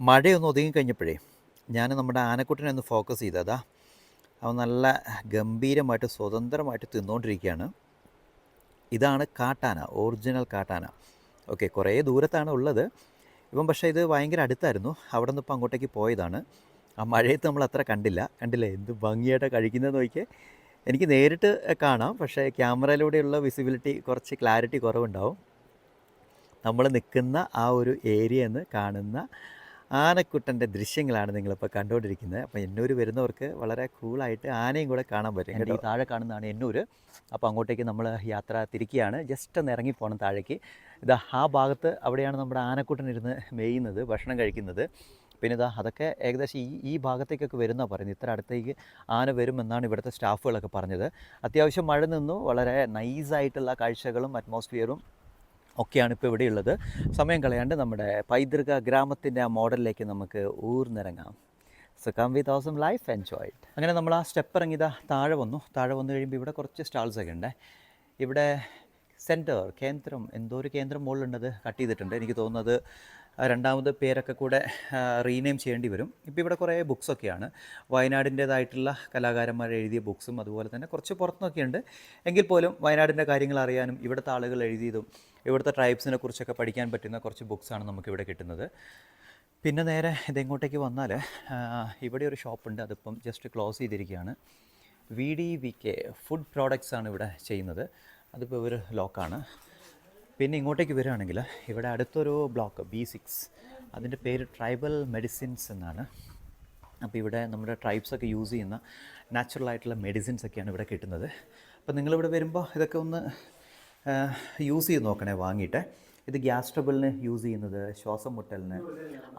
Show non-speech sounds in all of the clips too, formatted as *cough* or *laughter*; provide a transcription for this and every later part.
മഴയൊന്ന് ഒതുങ്ങി കഴിഞ്ഞപ്പോഴേ ഞാൻ നമ്മുടെ ആനക്കുട്ടനെ ഒന്ന് ഫോക്കസ് ചെയ്തതാ അവൻ നല്ല ഗംഭീരമായിട്ട് സ്വതന്ത്രമായിട്ട് തിന്നുകൊണ്ടിരിക്കുകയാണ് ഇതാണ് കാട്ടാന ഒറിജിനൽ കാട്ടാന. ഓക്കെ കുറേ ദൂരത്താണ് ഉള്ളത്. ഇപ്പം പക്ഷേ ഇത് ഭയങ്കര അടുത്തായിരുന്നു. അവിടെ നിന്ന് ഇപ്പം അങ്ങോട്ടേക്ക് പോയതാണ്. ആ മഴയത്ത് നമ്മൾ അത്ര കണ്ടില്ല. കണ്ടില്ലേ? എന്ത് ഭംഗിയായിട്ട് കഴിക്കുന്നത് നോക്കിയേ. എനിക്ക് നേരിട്ട് കാണാം. പക്ഷേ ക്യാമറയിലൂടെയുള്ള വിസിബിലിറ്റി കുറച്ച് ക്ലാരിറ്റി കുറവുണ്ടാവും. നമ്മൾ നിൽക്കുന്ന ആ ഒരു ഏരിയ എന്ന് കാണുന്ന ആനക്കുട്ടന്റെ ദൃശ്യങ്ങളാണ് നിങ്ങളിപ്പോൾ കണ്ടുകൊണ്ടിരിക്കുന്നത്. അപ്പോൾ എന്നൂർ വരുന്നവർക്ക് വളരെ കൂളായിട്ട് ആനയും കൂടെ കാണാൻ പറ്റും കേട്ടോ. ഈ താഴെ കാണുന്നതാണ് എന്നൂർ. അപ്പോൾ അങ്ങോട്ടേക്ക് നമ്മൾ യാത്ര തിരിക്കുകയാണ്. ജസ്റ്റ് ഒന്ന് ഇറങ്ങി പോകണം താഴേക്ക്. ഇതാ ആ ഭാഗത്ത് അവിടെയാണ് നമ്മുടെ ആനക്കുട്ടൻ ഇരുന്ന് മേയുന്നത് ഭക്ഷണം കഴിക്കുന്നത്. പിന്നെ ഇതാ അതൊക്കെ ഏകദേശം ഈ ഈ ഭാഗത്തേക്കൊക്കെ വരുന്ന പറയുന്നത്. ഇത്ര അടുത്തേക്ക് ആന വരുമെന്നാണ് ഇവിടുത്തെ സ്റ്റാഫുകളൊക്കെ പറഞ്ഞത്. അത്യാവശ്യം മഴ നിന്നു. വളരെ നൈസായിട്ടുള്ള കാഴ്ചകളും അറ്റ്മോസ്ഫിയറും ഒക്കെയാണ് ഇപ്പോൾ ഇവിടെയുള്ളത്. സമയം കളയാണ്ട് നമ്മുടെ പൈതൃക ഗ്രാമത്തിന്റെ ആ മോഡലിലേക്ക് നമുക്ക് ഊർന്നിറങ്ങാം. So come with awesome life enjoy അങ്ങനെ നമ്മൾ ആ സ്റ്റെപ്പ് ഇറങ്ങിയത് താഴെ വന്നു. താഴെ വന്നു കഴിയുമ്പോൾ ഇവിടെ കുറച്ച് സ്റ്റാൾസ് ഒക്കെ ഉണ്ട്. ഇവിടെ സെന്റർ കേന്ദ്രം എന്തോ ഒരു കേന്ദ്രം മുകളിലുണ്ടത് കട്ട് ചെയ്തിട്ടുണ്ട്. എനിക്ക് തോന്നുന്നത് രണ്ടാമത് പേരൊക്കെ കൂടെ റീനെയിം ചെയ്യേണ്ടി വരും. ഇപ്പോൾ ഇവിടെ കുറേ ബുക്സൊക്കെയാണ് വയനാടിന്റേതായിട്ടുള്ള കലാകാരന്മാർ എഴുതിയ ബുക്സും അതുപോലെ തന്നെ കുറച്ച് പുറത്തുനിന്നൊക്കെ ഉണ്ട് എങ്കിൽ പോലും വയനാടിന്റെ കാര്യങ്ങൾ അറിയാനും ഇവിടുത്തെ ആളുകൾ എഴുതിയതും ഇവിടുത്തെ ട്രൈബ്സിനെ കുറിച്ചൊക്കെ പഠിക്കാൻ പറ്റുന്ന കുറച്ച് ബുക്സാണ് നമുക്കിവിടെ കിട്ടുന്നത്. പിന്നെ നേരെ ഇതെങ്ങോട്ടേക്ക് വന്നാൽ ഇവിടെ ഒരു ഷോപ്പുണ്ട് അതിപ്പം ജസ്റ്റ് ക്ലോസ് ചെയ്തിരിക്കുകയാണ്. V D V K food products ആണ് ഇവിടെ ചെയ്യുന്നത്. അതിപ്പോൾ ഒരു ലോക്കാണ് പിന്നെ ഇങ്ങോട്ടേക്ക് വരികയാണെങ്കിൽ ഇവിടെ അടുത്തൊരു ബ്ലോക്ക് ബി സിക്സ് അതിന്റെ പേര് ട്രൈബൽ മെഡിസിൻസ് എന്നാണ്. അപ്പോൾ ഇവിടെ നമ്മുടെ ട്രൈബ്സൊക്കെ യൂസ് ചെയ്യുന്ന നാച്ചുറൽ ആയിട്ടുള്ള മെഡിസിൻസ് ഒക്കെയാണ് ഇവിടെ കിട്ടുന്നത്. അപ്പോൾ നിങ്ങളിവിടെ വരുമ്പോൾ ഇതൊക്കെ ഒന്ന് യൂസ് ചെയ്ത് നോക്കണേ വാങ്ങിയിട്ട്. ഇത് ഗ്യാസ് ട്രബിളിന് യൂസ് ചെയ്യുന്നത് ശ്വാസം മുട്ടലിന്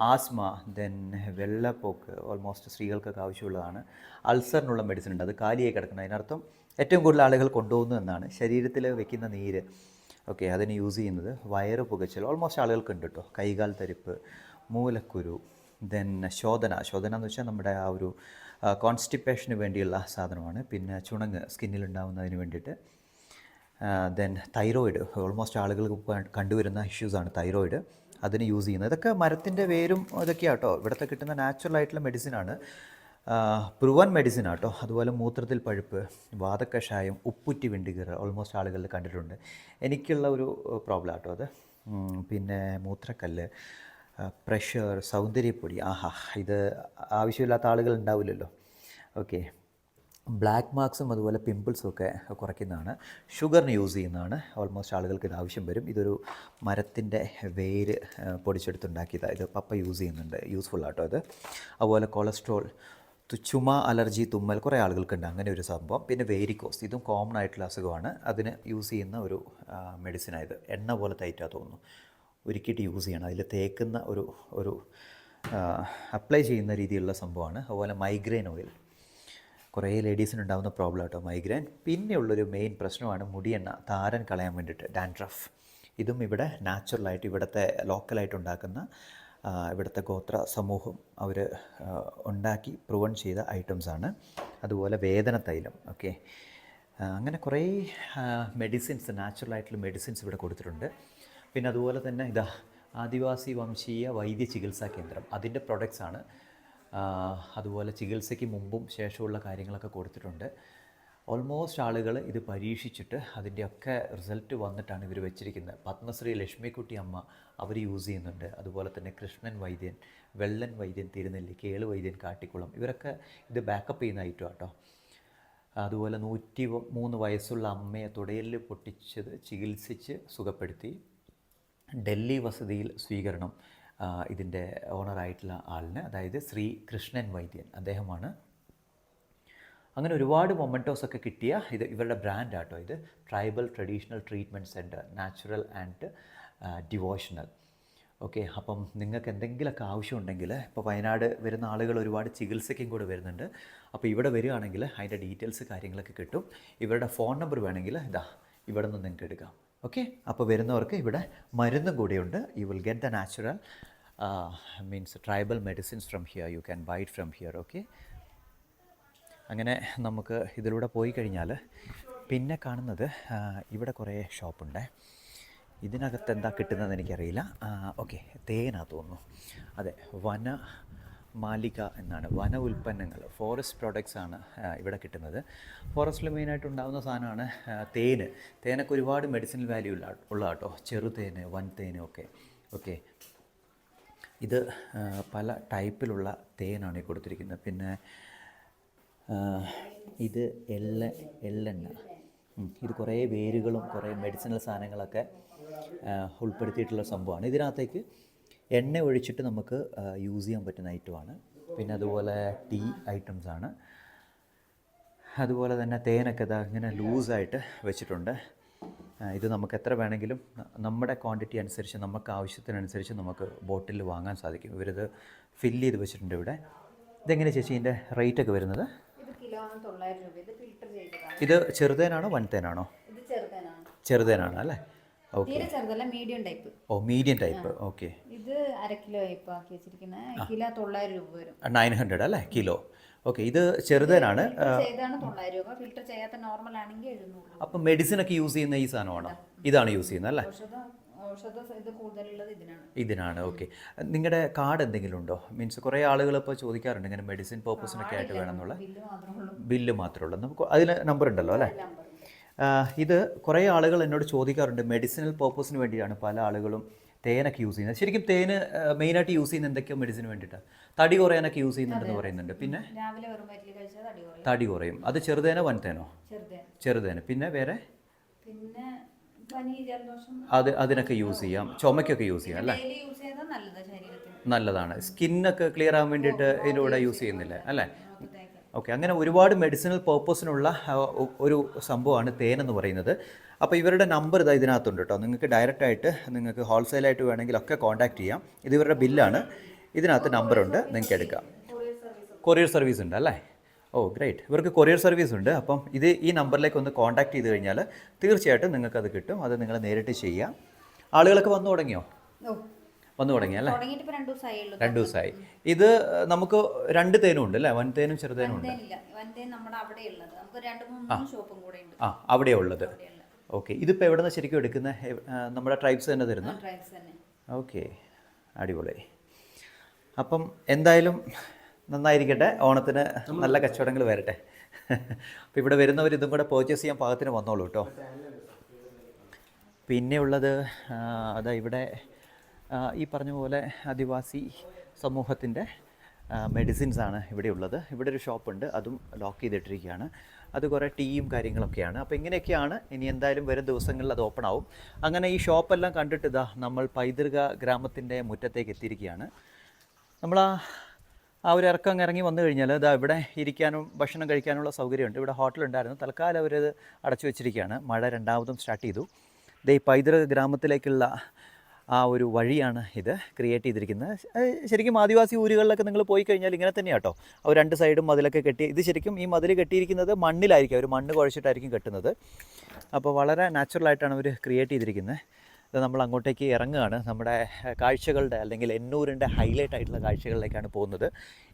ആസ്മ ദെൻ വെള്ളപ്പോക്ക് ഓൾമോസ്റ്റ് സ്ത്രീകൾക്കൊക്കെ ആവശ്യമുള്ളതാണ്. അൾസറിനുള്ള മെഡിസിൻ ഉണ്ട്. അത് കാലിയായി കിടക്കുന്നത് അതിനർത്ഥം ഏറ്റവും കൂടുതൽ ആളുകൾ കൊണ്ടുപോകുന്നു എന്നാണ്. ശരീരത്തിൽ വെക്കുന്ന നീര് ഓക്കെ അതിന് യൂസ് ചെയ്യുന്നത് വയറ് പുകച്ചൽ ഓൾമോസ്റ്റ് ആളുകൾക്ക് ഉണ്ട് കേട്ടോ കൈകാൽ തരിപ്പ് മൂലക്കുരു ദെൻ ശോധന. ശോധന എന്ന് വെച്ചാൽ നമ്മുടെ ആ ഒരു കോൺസ്റ്റിപ്പേഷന് വേണ്ടിയുള്ള സാധനമാണ്. പിന്നെ ചുണങ്ങ് സ്കിന്നിലുണ്ടാവുന്നതിന് വേണ്ടിയിട്ട് ദെൻ തൈറോയിഡ് ഓൾമോസ്റ്റ് ആളുകൾക്ക് കണ്ടുവരുന്ന ഇഷ്യൂസാണ് തൈറോയിഡ് അതിന് യൂസ് ചെയ്യുന്നത്. ഇതൊക്കെ മരത്തിന്റെ വേരും ഇതൊക്കെയാണ് കേട്ടോ ഇവിടുത്തെ കിട്ടുന്ന നാച്ചുറൽ ആയിട്ടുള്ള മെഡിസിനാണ് പ്രൂവൻ മെഡിസിൻ ആട്ടോ. അതുപോലെ മൂത്രത്തിൽ പഴുപ്പ് വാതക്കഷായം ഉപ്പുറ്റി വിണ്ടികർ ഓൾമോസ്റ്റ് ആളുകളിൽ കണ്ടിട്ടുണ്ട്. എനിക്കുള്ള ഒരു പ്രോബ്ലം ആട്ടോ അത്. പിന്നെ മൂത്രക്കല്ല് പ്രഷർ സൗന്ദര്യപ്പൊടി. ആഹാ ഇത് ആവശ്യമില്ലാത്ത ആളുകൾ ഉണ്ടാവില്ലല്ലോ. ഓക്കെ ബ്ലാക്ക് മാർക്സും അതുപോലെ പിമ്പിൾസും ഒക്കെ കുറയ്ക്കുന്നതാണ്. ഷുഗറിന് യൂസ് ചെയ്യുന്നതാണ്. ഓൾമോസ്റ്റ് ആളുകൾക്ക് ഇത് ആവശ്യം വരും. ഇതൊരു മരത്തിന്റെ വേര് പൊടിച്ചെടുത്തുണ്ടാക്കിയതാണ് ഇത് പപ്പ യൂസ് ചെയ്യുന്നുണ്ട്. യൂസ്ഫുൾ ആട്ടോ അത്. അതുപോലെ കൊളസ്ട്രോൾ ചുമ അലർജി തുമ്മൽ കുറേ ആളുകൾക്കുണ്ട്. അങ്ങനെ ഒരു സംഭവം. പിന്നെ വേരിക്കോസ്. ഇതും കോമൺ ആയിട്ടുള്ള അസുഖമാണ്. അതിന് യൂസ് ചെയ്യുന്ന ഒരു മെഡിസിനായത് എണ്ണ പോലെ തൈറ്റാ തോന്നുന്നു. ഒരുക്കിയിട്ട് യൂസ് ചെയ്യണം. അതിൽ തേക്കുന്ന ഒരു ഒരു അപ്ലൈ ചെയ്യുന്ന രീതിയിലുള്ള സംഭവമാണ്. അതുപോലെ മൈഗ്രെയിൻ ഓയിൽ കുറേ ലേഡീസിന് ഉണ്ടാകുന്ന പ്രോബ്ലം കേട്ടോ മൈഗ്രെയിൻ പിന്നെയുള്ളൊരു മെയിൻ പ്രശ്നമാണ് മുടിയെണ്ണ. താരൻ കളയാൻ വേണ്ടിയിട്ട് ഡാൻഡ്രഫ് ഇതും ഇവിടെ നാച്ചുറലായിട്ട് ഇവിടുത്തെ ലോക്കലായിട്ട് ഉണ്ടാക്കുന്ന ഇവിടുത്തെ ഗോത്ര സമൂഹം അവർ ഉണ്ടാക്കി പ്രൂവൺ ചെയ്ത ഐറ്റംസാണ് അതുപോലെ വേദന തൈലം ഓക്കെ. അങ്ങനെ കുറേ മെഡിസിൻസ് നാച്ചുറലായിട്ടുള്ള മെഡിസിൻസ് ഇവിടെ കൊടുത്തിട്ടുണ്ട്. പിന്നെ അതുപോലെ തന്നെ ഇതാ ആദിവാസി വംശീയ വൈദ്യ ചികിത്സാ കേന്ദ്രം. അതിന്റെ പ്രൊഡക്ട്സാണ് അതുപോലെ ചികിത്സയ്ക്ക് മുമ്പും ശേഷമുള്ള കാര്യങ്ങളൊക്കെ കൊടുത്തിട്ടുണ്ട്. ഓൾമോസ്റ്റ് ആളുകൾ ഇത് പരീക്ഷിച്ചിട്ട് അതിന്റെയൊക്കെ റിസൾട്ട് വന്നിട്ടാണ് ഇവർ വെച്ചിരിക്കുന്നത്. പത്മശ്രീ ലക്ഷ്മിക്കുട്ടി അമ്മ അവർ യൂസ് ചെയ്യുന്നുണ്ട്. അതുപോലെ തന്നെ കൃഷ്ണൻ വൈദ്യൻ വെള്ളൻ വൈദ്യൻ തിരുനെല്ലി കേളു വൈദ്യൻ കാട്ടിക്കുളം ഇവരൊക്കെ ഇത് ബാക്കപ്പ് ചെയ്യുന്ന ഐറ്റം കേട്ടോ അതുപോലെ നൂറ്റി മൂന്ന് വയസ്സുള്ള അമ്മയെ തുടയൽ പൊട്ടിച്ചത് ചികിത്സിച്ച് സുഖപ്പെടുത്തി ഡൽഹി വസതിയിൽ സ്വീകരണം ഇതിന്റെ ഓണറായിട്ടുള്ള ആളിന് അതായത് ശ്രീ കൃഷ്ണൻ വൈദ്യൻ അദ്ദേഹമാണ് അങ്ങനെ ഒരുപാട് മൊമെന്റോസ് ഒക്കെ കിട്ടിയ ഇത് ഇവരുടെ ബ്രാൻഡ് ആട്ടോ ഇത്. Tribal traditional treatment centre natural and devotional okay അപ്പം നിങ്ങൾക്ക് എന്തെങ്കിലുമൊക്കെ ആവശ്യമുണ്ടെങ്കിൽ ഇപ്പോൾ വയനാട് വരുന്ന ആളുകൾ ഒരുപാട് ചികിത്സയ്ക്കും കൂടെ വരുന്നുണ്ട്. അപ്പോൾ ഇവിടെ വരികയാണെങ്കിൽ അതിന്റെ ഡീറ്റെയിൽസ് കാര്യങ്ങളൊക്കെ കിട്ടും. ഇവരുടെ ഫോൺ നമ്പർ വേണമെങ്കിൽ ഇതാ ഇവിടെ നിന്ന് നിങ്ങൾക്ക് എടുക്കാം. ഓക്കെ അപ്പോൾ വരുന്നവർക്ക് ഇവിടെ മരുന്നും കൂടെയുണ്ട്. You will get the natural means tribal medicines from here you can buy from here okay അങ്ങനെ നമുക്ക് ഇതിലൂടെ പോയി കഴിഞ്ഞാൽ പിന്നെ കാണുന്നത് ഇവിടെ കുറേ ഷോപ്പുണ്ട്. ഇതിനകത്ത് എന്താ കിട്ടുന്നതെന്ന് എനിക്കറിയില്ല. ഓക്കെ തേനാ തോന്നുന്നു. അതെ വന മാലിക എന്നാണ്. വന ഉൽപ്പന്നങ്ങൾ ഫോറസ്റ്റ് പ്രോഡക്ട്സ് ആണ് ഇവിടെ കിട്ടുന്നത്. ഫോറസ്റ്റിൽ മെയിനായിട്ട് ഉണ്ടാകുന്ന സാധനമാണ് തേന്. തേനൊക്കെ ഒരുപാട് മെഡിസിനൽ വാല്യൂ ഉള്ള ഉള്ള കേട്ടോ ചെറുതേന് വൻതേന് ഒക്കെ. ഓക്കെ. ഇത് പല ടൈപ്പിലുള്ള തേനാണ് ഈ കൊടുത്തിരിക്കുന്നത്. പിന്നെ ഇത് എള്ള എള്ളെണ്ണ. ഇത് കുറേ വേരുകളും കുറേ മെഡിസിനൽ സാധനങ്ങളൊക്കെ ഉൾപ്പെടുത്തിയിട്ടുള്ള സംഭവമാണ്. ഇതിനകത്തേക്ക് എണ്ണ ഒഴിച്ചിട്ട് നമുക്ക് യൂസ് ചെയ്യാൻ പറ്റുന്ന ഐറ്റമാണ് പിന്നെ അതുപോലെ ടീ ഐറ്റംസ് ആണ്. അതുപോലെ തന്നെ തേനൊക്കെ ഇതാ ഇങ്ങനെ ലൂസായിട്ട് വെച്ചിട്ടുണ്ട്. ഇത് നമുക്ക് എത്ര വേണമെങ്കിലും നമ്മുടെ ക്വാണ്ടിറ്റി അനുസരിച്ച് നമുക്ക് ആവശ്യത്തിനനുസരിച്ച് നമുക്ക് ബോട്ടിൽ വാങ്ങാൻ സാധിക്കും. ഇവരിത് ഫില്ല് ചെയ്ത് വെച്ചിട്ടുണ്ട് ഇവിടെ. ഇതെങ്ങനെ ചേച്ചി ഇതിന്റെ റേറ്റൊക്കെ വരുന്നത്? ഇത് കിലോ തൊള്ളായിരം രൂപ. ഇത് ഫിൽറ്റർ ചെയ്തതാണ്. ഇത് ചെറുതേനാണോ വൻതേനാണോ? ഇത് ചെറുതനാണ്. ചെറുതേനാണ് അല്ലേ? ഓക്കെ. തീരെ ചെറുതല്ല മീഡിയം ടൈപ്പ് ഓ മീഡിയം ടൈപ്പ് ഓക്കെ. ഇത് അര കിലോ ഇപ്പൊ ആക്കി വെച്ചിരിക്കുന്നത് കിലോ തൊള്ളായിരം രൂപ വരും. നയൻ ഹൺഡ്രഡ് അല്ലേ? കിലോ. ഓക്കെ ഇത് ചെറുതേനാണ്. ഫിൽറ്റർ ചെയ്താണ് തൊള്ളായിരം രൂപ. ഫിൽറ്റർ ചെയ്യാത്ത നോർമൽ ആണെങ്കിൽ എഴുന്നൂറ് രൂപ. അപ്പം മെഡിസിൻ ഒക്കെ യൂസ് ചെയ്യുന്ന ഈ സാധനമാണോ? ഇതാണ് യൂസ് ചെയ്യുന്നത് അല്ലേ? ഔഷധ ഔഷധ ഇത് കൂടുതലുള്ളത് ഇതിനാണ്. ഇതിനാണ് ഓക്കെ. നിങ്ങളുടെ കാർഡ് എന്തെങ്കിലും ഉണ്ടോ മീൻസ് കുറേ ആളുകൾ ഇപ്പോൾ ചോദിക്കാറുണ്ട് ഇങ്ങനെ മെഡിസിൻ പേർപ്പസിനൊക്കെ ആയിട്ട് വേണമെന്നുള്ള ബില്ല് മാത്രമേ ഉള്ളൂ. ബില്ല് മാത്രമേ ഉള്ളൂ. നമുക്ക് അതിൽ നമ്പർ ഉണ്ടല്ലോ അല്ലേ? ഇത് കുറേ ആളുകൾ എന്നോട് ചോദിക്കാറുണ്ട് മെഡിസിനൽ പേർപ്പസിന് വേണ്ടിയാണ് പല ആളുകളും തേനൊക്കെ യൂസ് ചെയ്യുന്നത്. ശരിക്കും തേന് മെയിനായിട്ട് യൂസ് ചെയ്യുന്ന എന്തൊക്കെയോ മെഡിസിന് വേണ്ടിയിട്ടാണ് തടി കുറയാനൊക്കെ യൂസ് ചെയ്യുന്നുണ്ടെന്ന് പറയുന്നുണ്ട്. പിന്നെ? തടി കുറയും. അത് ചെറുതേനോ വൻതേനോ? ചെറുതേന. പിന്നെ വേറെ? പിന്നെ അത് അതിനൊക്കെ യൂസ് ചെയ്യാം. ചുമയ്ക്കൊക്കെ യൂസ് ചെയ്യാം അല്ലേ? നല്ലതാണ്. സ്കിന്നൊക്കെ ക്ലിയർ ആവാൻ വേണ്ടിയിട്ട് ഇതിന്റെ കൂടെ യൂസ് ചെയ്യുന്നില്ലേ? അല്ലേ? ഓക്കെ അങ്ങനെ ഒരുപാട് മെഡിസിനൽ പേർപ്പസിനുള്ള ഒരു സംഭവമാണ് തേൻ എന്ന് പറയുന്നത്. അപ്പോൾ ഇവരുടെ നമ്പർ ഇതാ ഇതിനകത്തുണ്ട് കേട്ടോ. നിങ്ങൾക്ക് ഡയറക്റ്റായിട്ട് നിങ്ങൾക്ക് ഹോൾസെയിലായിട്ട് വേണമെങ്കിൽ ഒക്കെ കോൺടാക്ട് ചെയ്യാം. ഇത് ഇവരുടെ ബില്ലാണ്. ഇതിനകത്ത് നമ്പറുണ്ട്. നിങ്ങൾക്ക് എടുക്കാം. കൊറിയർ സർവീസ് ഉണ്ട് അല്ലേ? ഓ ഗ്രേറ്റ് ഇവർക്ക് കൊറിയർ സർവീസ് ഉണ്ട്. അപ്പം ഇത് ഈ നമ്പറിലേക്ക് ഒന്ന് കോൺടാക്ട് ചെയ്ത് കഴിഞ്ഞാൽ തീർച്ചയായിട്ടും നിങ്ങൾക്ക് അത് കിട്ടും. അത് നിങ്ങൾ നേരിട്ട് ചെയ്യാം. ആളുകളൊക്കെ വന്നു തുടങ്ങിയോ? വന്നു തുടങ്ങി അല്ലേ? രണ്ടു ദിവസമായേ ഇത് നമുക്ക് രണ്ട് തേനും ഉണ്ട് അല്ലേ? വൻതേനും ചെറുതേനും ഉണ്ട്. ആ. അവിടെ ഉള്ളത്. ഓക്കെ. ഇതിപ്പോൾ എവിടെ നിന്ന് ശരിക്കും എടുക്കുന്ന? നമ്മുടെ ട്രൈബ്സ് തന്നെ തരുന്ന? ഓക്കെ. അടിപൊളി. അപ്പം എന്തായാലും നന്നായിരിക്കട്ടെ. ഓണത്തിന് നല്ല കച്ചവടങ്ങൾ വരട്ടെ. അപ്പോൾ ഇവിടെ വരുന്നവർ ഇതും കൂടെ പർച്ചേസ് ചെയ്യാൻ പാകത്തിന് വന്നോളൂ കേട്ടോ. പിന്നെ ഉള്ളത് അതാ ഇവിടെ ഈ പറഞ്ഞ പോലെ ആദിവാസി സമൂഹത്തിന്റെ മെഡിസിൻസ് ആണ് ഇവിടെ ഉള്ളത്. ഇവിടെ ഒരു ഷോപ്പുണ്ട് അതും ലോക്ക് ചെയ്തിട്ടിരിക്കുകയാണ്. അത് കുറേ ടീയും കാര്യങ്ങളൊക്കെയാണ്. അപ്പോൾ ഇങ്ങനെയൊക്കെയാണ് ഇനി എന്തായാലും വരും ദിവസങ്ങളിൽ അത് ഓപ്പൺ ആവും. അങ്ങനെ ഈ ഷോപ്പെല്ലാം കണ്ടിട്ട് ഇതാ നമ്മൾ പൈതൃക ഗ്രാമത്തിന്റെ മുറ്റത്തേക്ക് എത്തിയിരിക്കുകയാണ്. നമ്മൾ ആ ആ ഒരു ഇറക്കം ഇറങ്ങി വന്നു കഴിഞ്ഞാൽ ഇതാ ഇവിടെ ഇരിക്കാനും ഭക്ഷണം കഴിക്കാനുള്ള സൗകര്യമുണ്ട്. ഇവിടെ ഹോട്ടലുണ്ടായിരുന്നു. തൽക്കാലം അവരത് അടച്ചു വെച്ചിരിക്കുകയാണ്. മഴ രണ്ടാമതും സ്റ്റാർട്ട് ചെയ്തു. ഈ പൈതൃക ഗ്രാമത്തിലേക്കുള്ള ആ ഒരു വഴിയാണ് ഇത് ക്രിയേറ്റ് ചെയ്തിരിക്കുന്നത്. ശരിക്കും ആദിവാസി ഊരുകളിലൊക്കെ നിങ്ങൾ പോയി കഴിഞ്ഞാൽ ഇങ്ങനെ തന്നെയാണ് കേട്ടോ അവർ രണ്ട് സൈഡും മതിലൊക്കെ കെട്ടി ഇത് ശരിക്കും ഈ മതിൽ കെട്ടിയിരിക്കുന്നത് മണ്ണിലായിരിക്കും. അവർ മണ്ണ് കുഴച്ചിട്ടായിരിക്കും കെട്ടുന്നത്. അപ്പോൾ വളരെ നാച്ചുറലായിട്ടാണ് അവർ ക്രിയേറ്റ് ചെയ്തിരിക്കുന്നത്. ഇത് നമ്മൾ അങ്ങോട്ടേക്ക് ഇറങ്ങുകയാണ്. നമ്മുടെ കാഴ്ചകളുടെ അല്ലെങ്കിൽ എന്നൂരിന്റെ ഹൈലൈറ്റ് ആയിട്ടുള്ള കാഴ്ചകളിലേക്കാണ് പോകുന്നത്.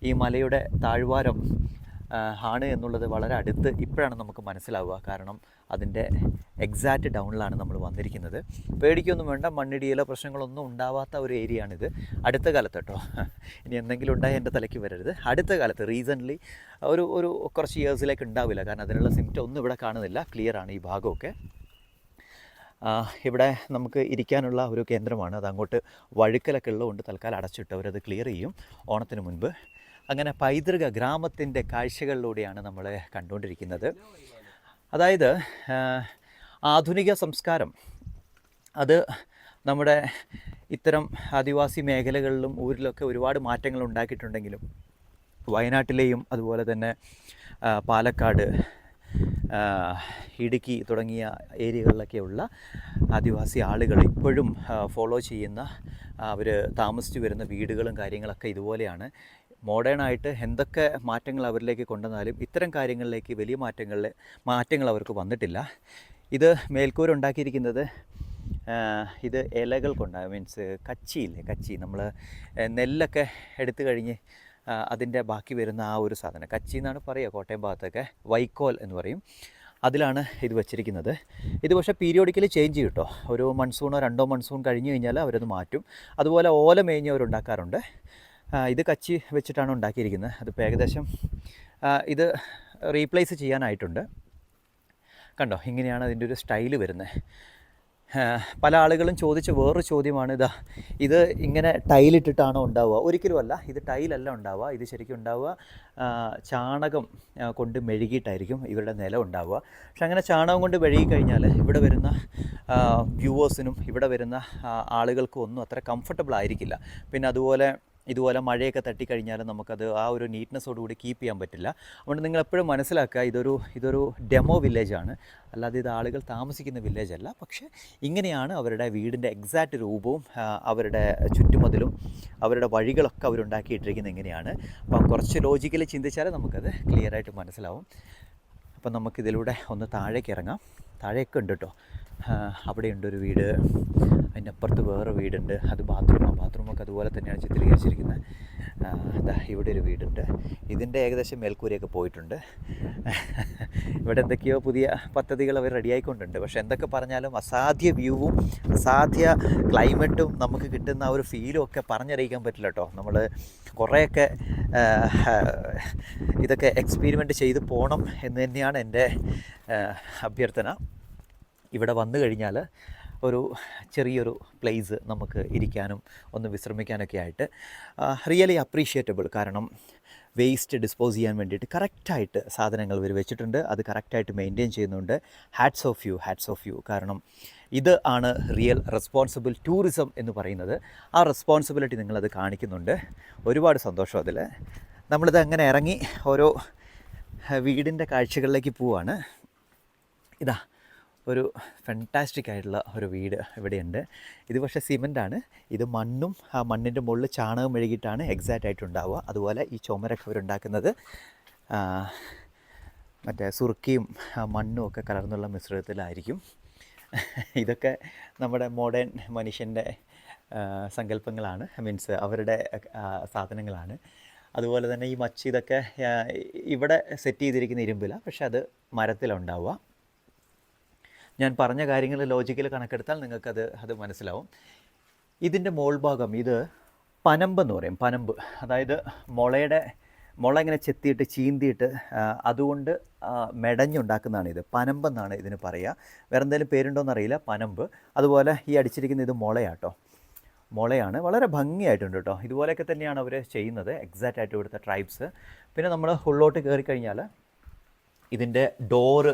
ഈ മലയുടെ താഴ്വാരം ആണ് എന്നുള്ളത് വളരെ അടുത്ത് ഇപ്പോഴാണ് നമുക്ക് മനസ്സിലാവുക. കാരണം അതിന്റെ എക്സാക്റ്റ് ഡൗണിലാണ് നമ്മൾ വന്നിരിക്കുന്നത്. പേടിക്കൊന്നും വേണ്ട മണ്ണിടിയിലോ പ്രശ്നങ്ങളൊന്നും ഉണ്ടാവാത്ത ഒരു ഏരിയ ആണിത് അടുത്ത കാലത്ത് കേട്ടോ. ഇനി എന്തെങ്കിലും ഉണ്ടായി എന്റെ തലയ്ക്ക് വരരുത്. അടുത്ത കാലത്ത് റീസെന്റ്ലി ഒരു ഒരു കുറച്ച് ഇയേഴ്സിലേക്ക് ഉണ്ടാവില്ല. കാരണം അതിനുള്ള സിംറ്റം ഒന്നും ഇവിടെ കാണുന്നില്ല. ക്ലിയറാണ് ഈ ഭാഗമൊക്കെ. ഇവിടെ നമുക്ക് ഇരിക്കാനുള്ള ഒരു കേന്ദ്രമാണ്. അത് അങ്ങോട്ട് വഴുക്കലൊക്കെ ഉള്ളതുകൊണ്ട് തൽക്കാലം അടച്ചിട്ട് അവരത് ക്ലിയർ ചെയ്യും. ഓണത്തിന് മുൻപ്. അങ്ങനെ പൈതൃക ഗ്രാമത്തിന്റെ കാഴ്ചകളിലൂടെയാണ് നമ്മൾ കണ്ടുകൊണ്ടിരിക്കുന്നത്. അതായത് ആധുനിക സംസ്കാരം. അത് നമ്മുടെ ഇത്തരം ആദിവാസി മേഖലകളിലും ഊരിലൊക്കെ ഒരുപാട് മാറ്റങ്ങൾ ഉണ്ടാക്കിയിട്ടുണ്ടെങ്കിലും വയനാട്ടിലെയും അതുപോലെ തന്നെ പാലക്കാട് ഇടുക്കി തുടങ്ങിയ ഏരിയകളിലൊക്കെയുള്ള ആദിവാസി ആളുകൾ ഇപ്പോഴും ഫോളോ ചെയ്യുന്ന അവർ താമസിച്ചു വരുന്ന വീടുകളും കാര്യങ്ങളൊക്കെ ഇതുപോലെയാണ്. മോഡേണായിട്ട് എന്തൊക്കെ മാറ്റങ്ങൾ അവരിലേക്ക് കൊണ്ടുവന്നാലും ഇത്തരം കാര്യങ്ങളിലേക്ക് വലിയ മാറ്റങ്ങളിൽ മാറ്റങ്ങൾ അവർക്ക് വന്നിട്ടില്ല. ഇത് മേൽക്കൂര ഉണ്ടാക്കിയിരിക്കുന്നത് ഇത് ഇലകൾ കൊണ്ടാണ് മീൻസ് കച്ചിയില്ലേ കച്ചി നമ്മൾ നെല്ലൊക്കെ എടുത്തു കഴിഞ്ഞ് അതിന്റെ ബാക്കി വരുന്ന ആ ഒരു സാധനം. കച്ചി എന്നാണ് പറയുക കോട്ടയം ഭാഗത്തൊക്കെ. വൈക്കോൽ എന്ന് പറയും. അതിലാണ് ഇത് വെച്ചിരിക്കുന്നത്. ഇത് പക്ഷേ പീരിയോഡിക്കലി ചേഞ്ച് കേട്ടോ ഒരു മൺസൂണോ രണ്ടോ മൺസൂൺ കഴിഞ്ഞ് കഴിഞ്ഞാൽ അവരത് മാറ്റും. അതുപോലെ ഓല മേഞ്ഞവരുണ്ടാക്കാറുണ്ട് ഇത് കച്ചി വെച്ചിട്ടാണ് ഉണ്ടാക്കിയിരിക്കുന്നത്. അതിപ്പോൾ ഏകദേശം ഇത് റീപ്ലേസ് ചെയ്യാനായിട്ടുണ്ട്. കണ്ടോ? ഇങ്ങനെയാണ് അതിന്റെ ഒരു സ്റ്റൈൽ വരുന്നത്. പല ആളുകളും ചോദിച്ച വേറൊരു ചോദ്യമാണ് ഇതാ ഇത് ഇങ്ങനെ ടൈലിട്ടിട്ടാണോ ഉണ്ടാവുക? ഒരിക്കലുമല്ല ഇത് ടൈലല്ല ഉണ്ടാവുക. ഇത് ശരിക്കും ഉണ്ടാവുക ചാണകം കൊണ്ട് മെഴുകിയിട്ടായിരിക്കും ഇവരുടെ നില ഉണ്ടാവുക. പക്ഷെ അങ്ങനെ ചാണകം കൊണ്ട് മെഴുകി കഴിഞ്ഞാൽ ഇവിടെ വരുന്ന വ്യൂവേഴ്സിനും ഇവിടെ വരുന്ന ആളുകൾക്കും ഒന്നും അത്ര കംഫർട്ടബിൾ ആയിരിക്കില്ല. പിന്നെ അതുപോലെ ഇതുപോലെ മഴയൊക്കെ തട്ടിക്കഴിഞ്ഞാൽ നമുക്കത് ആ ഒരു നീറ്റ്നെസ്സോടുകൂടി കീപ്പ് ചെയ്യാൻ പറ്റില്ല. അതുകൊണ്ട് നിങ്ങൾ എപ്പോഴും മനസ്സിലാക്കുക ഇതൊരു ഇതൊരു ഡെമോ വില്ലേജാണ് അല്ലാതെ ഇത് ആളുകൾ താമസിക്കുന്ന വില്ലേജ് അല്ല. പക്ഷേ ഇങ്ങനെയാണ് അവരുടെ വീടിന്റെ എക്സാക്റ്റ് രൂപവും അവരുടെ ചുറ്റുമതിലും അവരുടെ വഴികളൊക്കെ അവരുണ്ടാക്കിയിട്ടിരിക്കുന്നത് എങ്ങനെയാണ് അപ്പം കുറച്ച് ലോജിക്കലി ചിന്തിച്ചാൽ നമുക്കത് ക്ലിയറായിട്ട് മനസ്സിലാവും. അപ്പം നമുക്കിതിലൂടെ ഒന്ന് താഴേക്ക് ഇറങ്ങാം. താഴേക്ക് ഉണ്ട് കേട്ടോ അവിടെ ഒരു വീട്. അതിന്റെ അപ്പുറത്ത് വേറെ വീടുണ്ട്. അത് ബാത്റൂമാണ് ബാത്റൂമൊക്കെ അതുപോലെ തന്നെയാണ് ചിത്രീകരിച്ചിരിക്കുന്നത്. അതാ ഇവിടെ ഒരു വീടുണ്ട്. ഇതിന്റെ ഏകദേശം മേൽക്കൂരയൊക്കെ പോയിട്ടുണ്ട്. ഇവിടെ എന്തൊക്കെയോ പുതിയ പദ്ധതികൾ അവർ റെഡിയായിക്കൊണ്ടുണ്ട്. പക്ഷേ എന്തൊക്കെ പറഞ്ഞാലും അസാധ്യ വ്യൂവും അസാധ്യ ക്ലൈമറ്റും നമുക്ക് കിട്ടുന്ന ആ ഒരു ഫീലും ഒക്കെ പറഞ്ഞറിയിക്കാൻ പറ്റില്ല കേട്ടോ. നമ്മൾ കുറേയൊക്കെ ഇതൊക്കെ എക്സ്പീരിമെന്റ് ചെയ്ത് പോകണം എന്ന് തന്നെയാണ് എന്റെ അഭ്യർത്ഥന. ഇവിടെ വന്നു കഴിഞ്ഞാൽ ഒരു ചെറിയൊരു പ്ലേസ് നമുക്ക് ഇരിക്കാനും ഒന്ന് വിശ്രമിക്കാനൊക്കെ ആയിട്ട് റിയലി അപ്രീഷിയേറ്റബിൾ കാരണം വേസ്റ്റ് ഡിസ്പോസ് ചെയ്യാൻ വേണ്ടിയിട്ട് കറക്റ്റായിട്ട് സാധനങ്ങൾ ഇവർ വെച്ചിട്ടുണ്ട്. അത് കറക്റ്റായിട്ട് മെയിന്റെയിൻ ചെയ്യുന്നുണ്ട്. Hats off you hats off you കാരണം ഇത് ആണ് റിയൽ റെസ്പോൺസിബിൾ ടൂറിസം എന്ന് പറയുന്നത്. ആ റെസ്പോൺസിബിലിറ്റി നിങ്ങളത് കാണിക്കുന്നുണ്ട്. ഒരുപാട് സന്തോഷം അതിൽ. നമ്മളിത് അങ്ങനെ ഇറങ്ങി ഓരോ വീടിന്റെ കാഴ്ചകളിലേക്ക് പോവാണ്. ഇതാ ഒരു ഫെന്റാസ്റ്റിക് ആയിട്ടുള്ള ഒരു വീട് ഇവിടെയുണ്ട്. ഇത് പക്ഷേ സിമെന്റാണ് ഇത് മണ്ണും ആ മണ്ണിന്റെ മുകളിൽ ചാണകം മെഴുകിയിട്ടാണ് എക്സാക്റ്റ് ആയിട്ട് ഉണ്ടാവുക അതുപോലെ ഈ ചുമരൊക്കെ അവരുണ്ടാക്കുന്നത് മറ്റേ സുറുക്കിയും മണ്ണും ഒക്കെ കലർന്നുള്ള മിശ്രിതത്തിലായിരിക്കും. ഇതൊക്കെ നമ്മുടെ മോഡേൺ മനുഷ്യന്റെ സങ്കല്പങ്ങളാണ്. മീൻസ് അവരുടെ സാധനങ്ങളാണ്. അതുപോലെ തന്നെ ഈ മച്ച് ഇതൊക്കെ ഇവിടെ സെറ്റ് ചെയ്തിരിക്കുന്ന ഇരുമ്പില പക്ഷെ അത് മരത്തിലുണ്ടാവുക. ഞാൻ പറഞ്ഞ കാര്യങ്ങൾ ലോജിക്കൽ കണക്കെടുത്താൽ നിങ്ങൾക്കത് അത് മനസ്സിലാവും. ഇതിന്റെ മോൾ ഭാഗം ഇത് പനമ്പ് എന്ന് പറയും പനമ്പ്. അതായത് മുളയുടെ മുള ഇങ്ങനെ ചെത്തിയിട്ട് ചീന്തിയിട്ട് അതുകൊണ്ട് മെടഞ്ഞുണ്ടാക്കുന്നതാണ് ഇത്. പനമ്പെന്നാണ് ഇതിന് പറയുക. വേറെ എന്തെങ്കിലും പേരുണ്ടോയെന്ന് അറിയില്ല. പനമ്പ്. അതുപോലെ ഈ അടിച്ചിരിക്കുന്ന ഇത് മുളയാട്ടോ. മുളയാണ്. വളരെ ഭംഗിയായിട്ടുണ്ട് കേട്ടോ. ഇതുപോലെയൊക്കെ തന്നെയാണ് അവർ ചെയ്യുന്നത്. എക്സാക്റ്റ് ആയിട്ട് ഇവിടുത്തെ ട്രൈബ്സ് പിന്നെ നമ്മൾ ഉള്ളോട്ട് കയറി കഴിഞ്ഞാൽ ഇതിന്റെ ഡോറ്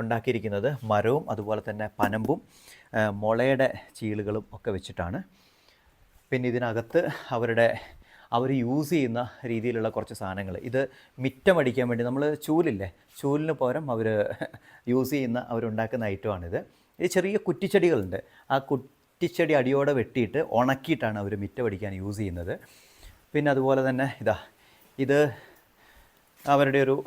ഉണ്ടാക്കിയിരിക്കുന്നത് മരവും അതുപോലെ തന്നെ പനമ്പും മുളയുടെ ചീളുകളും ഒക്കെ വെച്ചിട്ടാണ്. പിന്നെ ഇതിനകത്ത് അവരുടെ അവർ യൂസ് ചെയ്യുന്ന രീതിയിലുള്ള കുറച്ച് സാധനങ്ങൾ. ഇത് മിറ്റമടിക്കാൻ വേണ്ടി നമ്മൾ ചൂലില്ലേ ചൂലിന് പകരം അവർ യൂസ് ചെയ്യുന്ന അവരുണ്ടാക്കുന്ന ഐറ്റമാണിത് ഇത് ചെറിയ കുറ്റിച്ചെടികളുണ്ട്. ആ കുറ്റിച്ചെടി അടിയോടെ വെട്ടിയിട്ട് ഉണക്കിയിട്ടാണ് അവർ മിറ്റമടിക്കാൻ യൂസ് ചെയ്യുന്നത്. പിന്നെ അതുപോലെ തന്നെ ഇതാ ഇത് അവരുടെ ഒരു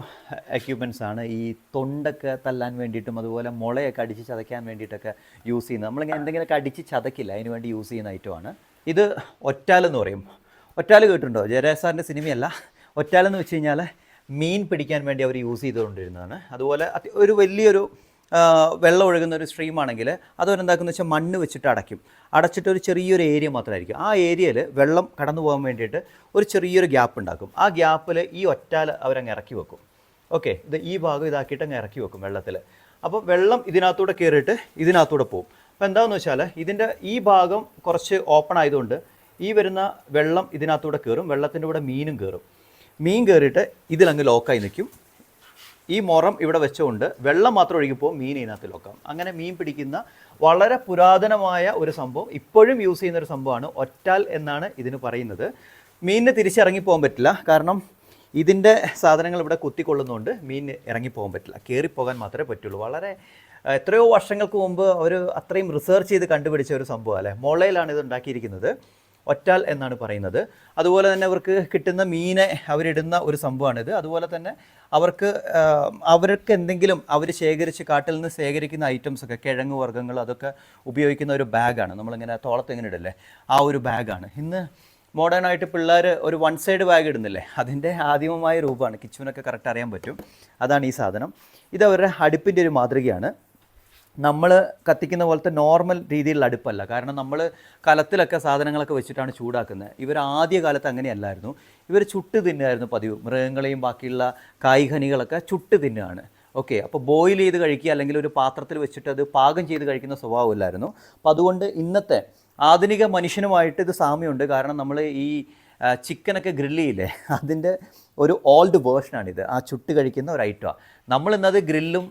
എക്യുപ്മെൻസ് ആണ്. ഈ തൊണ്ടൊക്കെ തല്ലാൻ വേണ്ടിയിട്ടും അതുപോലെ മുളയൊക്കെ അടിച്ച് ചതയ്ക്കാൻ വേണ്ടിയിട്ടൊക്കെ യൂസ് ചെയ്യുന്നത്. നമ്മളിങ്ങനെ എന്തെങ്കിലുമൊക്കെ അടിച്ച് ചതക്കില്ല അതിന് വേണ്ടി യൂസ് ചെയ്യുന്ന ഐറ്റമാണ് ഇത് ഒറ്റാലെന്ന് പറയും. ഒറ്റാൽ കേട്ടിട്ടുണ്ടോ? ജയരാജ് സിനിമയല്ല. ഒറ്റാലെന്ന് വെച്ച് കഴിഞ്ഞാൽ മീൻ പിടിക്കാൻ വേണ്ടി അവർ യൂസ് ചെയ്തുകൊണ്ടിരുന്നതാണ്. അതുപോലെ ഒരു വലിയൊരു വെള്ളം ഒഴുകുന്ന ഒരു സ്ട്രീം ആണെങ്കിൽ അതവരെന്താക്കുന്നത് വെച്ചാൽ മണ്ണ് വെച്ചിട്ട് അടയ്ക്കും. അടച്ചിട്ട് ഒരു ചെറിയൊരു ഏരിയ മാത്രമായിരിക്കും. ആ ഏരിയയിൽ വെള്ളം കടന്നു പോകാൻ വേണ്ടിയിട്ട് ഒരു ചെറിയൊരു ഗ്യാപ്പ് ഉണ്ടാക്കും. ആ ഗ്യാപ്പിൽ ഈ ഒറ്റാൽ അവരങ്ങ് ഇറക്കി വെക്കും. ഓക്കെ ഇത് ഈ ഭാഗം ഇതാക്കിയിട്ട് അങ്ങ് ഇറക്കി വെക്കും വെള്ളത്തിൽ അപ്പോൾ വെള്ളം ഇതിനകത്തൂടെ കയറിയിട്ട് ഇതിനകത്തൂടെ പോകും അപ്പോൾ എന്താണെന്ന് വെച്ചാൽ ഇതിന്റെ ഈ ഭാഗം കുറച്ച് ഓപ്പൺ ആയതുകൊണ്ട് ഈ വരുന്ന വെള്ളം ഇതിനകത്തൂടെ കയറും വെള്ളത്തിന്റെ കൂടെ മീനും കയറും മീൻ കയറിയിട്ട് ഇതിലങ്ങ് ലോക്കായി നിൽക്കും. ഈ മുറം ഇവിടെ വെച്ചുകൊണ്ട് വെള്ളം മാത്രം ഒഴുകിപ്പോൾ മീൻ ഇതിനകത്ത് ലോക്കാം അങ്ങനെ മീൻ പിടിക്കുന്ന വളരെ പുരാതനമായ ഒരു സംഭവം ഇപ്പോഴും യൂസ് ചെയ്യുന്ന ഒരു സംഭവമാണ് ഒറ്റാൽ എന്നാണ് ഇതിന് പറയുന്നത്. മീനിന് തിരിച്ചിറങ്ങിപ്പോകാൻ പറ്റില്ല. കാരണം ഇതിന്റെ സാധനങ്ങൾ ഇവിടെ കുത്തിക്കൊള്ളുന്നതുകൊണ്ട് മീൻ ഇറങ്ങിപ്പോകാൻ പറ്റില്ല. കയറിപ്പോകാൻ മാത്രമേ പറ്റുള്ളൂ. വളരെ എത്രയോ വർഷങ്ങൾക്ക് മുമ്പ് അവർ അത്രയും റിസർച്ച് ചെയ്ത് കണ്ടുപിടിച്ച ഒരു സംഭവം അല്ലേ? മുളയിലാണ് ഇത് ഉണ്ടാക്കിയിരിക്കുന്നത്. ഒറ്റാൽ എന്നാണ് പറയുന്നത്. അതുപോലെ തന്നെ അവർക്ക് കിട്ടുന്ന മീനെ അവരിടുന്ന ഒരു സംഭവമാണിത്. അതുപോലെ തന്നെ അവർക്ക് അവർക്ക് എന്തെങ്കിലും അവർ ശേഖരിച്ച് കാട്ടിൽ നിന്ന് ശേഖരിക്കുന്ന ഐറ്റംസ് ഒക്കെ കിഴങ്ങ് വർഗങ്ങൾ അതൊക്കെ ഉപയോഗിക്കുന്ന ഒരു ബാഗാണ്. നമ്മളിങ്ങനെ തോളത്ത് ഇങ്ങനെ ഇടല്ലേ? ആ ഒരു ബാഗാണ്. ഇന്ന് മോഡേൺ ആയിട്ട് പിള്ളേർ ഒരു വൺ സൈഡ് ബാഗ് ഇടുന്നില്ലേ? അതിന്റെ ആദിമമായ രൂപമാണ്. കിച്ചുവിനൊക്കെ കറക്റ്റ് അറിയാൻ പറ്റും. അതാണ് ഈ സാധനം. ഇത് അവരുടെ അടുപ്പിന്റെ ഒരു മാതൃകയാണ്. നമ്മൾ കത്തിക്കുന്ന പോലത്തെ നോർമൽ രീതിയിലുള്ള അടുപ്പല്ല. കാരണം നമ്മൾ കലത്തിലൊക്കെ സാധനങ്ങളൊക്കെ വെച്ചിട്ടാണ് ചൂടാക്കുന്നത്. ഇവർ ആദ്യ കാലത്ത് അങ്ങനെയല്ലായിരുന്നു. ഇവർ ചുട്ട് തിന്നായിരുന്നു പതിവ്. മൃഗങ്ങളെയും ബാക്കിയുള്ള കായ്ഖനികളൊക്കെ ചുട്ട് തിന്നുകയാണ് ഓക്കെ അപ്പോൾ ബോയിൽ ചെയ്ത് കഴിക്കുക അല്ലെങ്കിൽ ഒരു പാത്രത്തിൽ വെച്ചിട്ട് അത് പാകം ചെയ്ത് കഴിക്കുന്ന സ്വഭാവമില്ലായിരുന്നു അപ്പോൾ അതുകൊണ്ട് ഇന്നത്തെ ആധുനിക മനുഷ്യനുമായിട്ട് ഇത് സാമ്യമുണ്ട്. കാരണം നമ്മൾ ഈ ചിക്കനൊക്കെ ഗ്രില്ല് ചെയ്യില്ലേ? അതിന്റെ ഒരു ഓൾഡ് വേർഷനാണിത് ആ ചുട്ട് കഴിക്കുന്ന ഒരു ഐറ്റമാണ് നമ്മൾ ഇന്നത് ഗ്രില്ലും